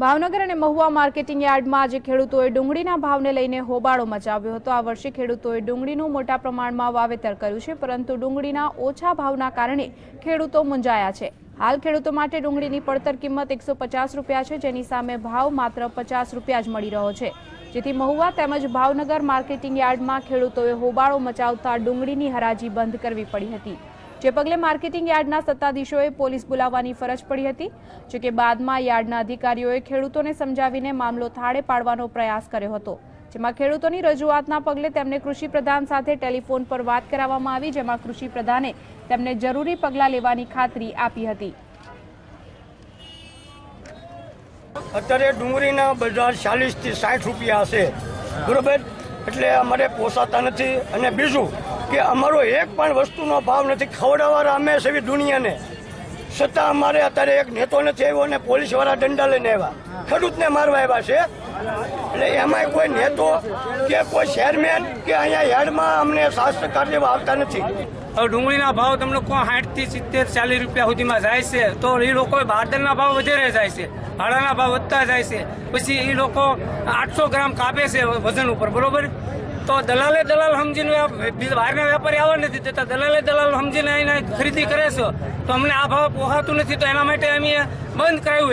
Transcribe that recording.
ભાવનગર અને મહુવા માર્કેટિંગ યાર્ડમાં આજે ખેડૂતોએ ડુંગળીના ભાવને લઈને હોબાળો મચાવ્યો હતો. આ વર્ષે ખેડૂતોએ ડુંગળીનું મોટા પ્રમાણમાં વાવેતર કર્યું છે, પરંતુ ડુંગળીના ઓછા ભાવના કારણે ખેડૂતો મૂંઝાયા છે. હાલ ખેડૂતો માટે ડુંગળીની પડતર કિંમત એકસો પચાસ રૂપિયા છે, જેની સામે ભાવ માત્ર પચાસ રૂપિયા જ મળી રહ્યો છે. જેથી મહુવા તેમજ ભાવનગર માર્કેટિંગ યાર્ડમાં ખેડૂતોએ હોબાળો મચાવતા ડુંગળીની હરાજી બંધ કરવી પડી હતી. જે પગલે માર્કેટિંગ યાર્ડના સત્તાધીશોએ પોલીસ બોલાવવાની ફરજ પડી હતી જોકે બાદમાં યાર્ડના અધિકારીઓએ ખેડૂતોને સમજાવીને મામલો થાળે પાડવાનો પ્રયાસ કર્યો હતો. જેમાં ખેડૂતોની રજૂઆતના પગલે તેમને કૃષિ પ્રધાન સાથે ટેલિફોન પર વાત કરાવવામાં આવી, જેમાં કૃષિ પ્રધાને તેમને જરૂરી પગલાં લેવાની ખાતરી આપી હતી. અત્યારે ડુંગળીના બજાર ચાલીસથી સાઠ રૂપિયા છે બરોબર? એટલે અમારે પોસાતા નથી. અને બીજું કે અમારો એક પણ વસ્તુનો ભાવ નથી. ખવડાવવાળા અમે છે દુનિયાને. છતાં અમારે અત્યારે એક નેતો નથી આવ્યો અને પોલીસવાળા દંડા લઈને આવ્યા. ખેડૂતને મારવા આવ્યા છે. એટલે એમાંય કોઈ નેતો કે કોઈ ચેરમેન કે અહીંયા હેડમાં અમને શાસ્ત્ર કાર્ય આવતા નથી. હવે ડુંગળીના ભાવ તમને કોઈ સાઠથી સિત્તેર, ચાલીસ રૂપિયા સુધીમાં જાય છે. તો એ લોકો બારદરના ભાવ વધારે જાય છે. ભાડાના ભાવ વધતા જાય છે. પછી એ લોકો આઠસો ગ્રામ કાપે છે વજન ઉપર, બરોબર? તો દલાલે દલાલ સમજીને બહારના વેપારી આવવા નથી દેતા. દલાલે દલાલ સમજીને એને ખરીદી કરે છે. તો અમને આ ભાવ પોહાતું નથી. તો એના માટે અમે બંધ કરાવ્યું.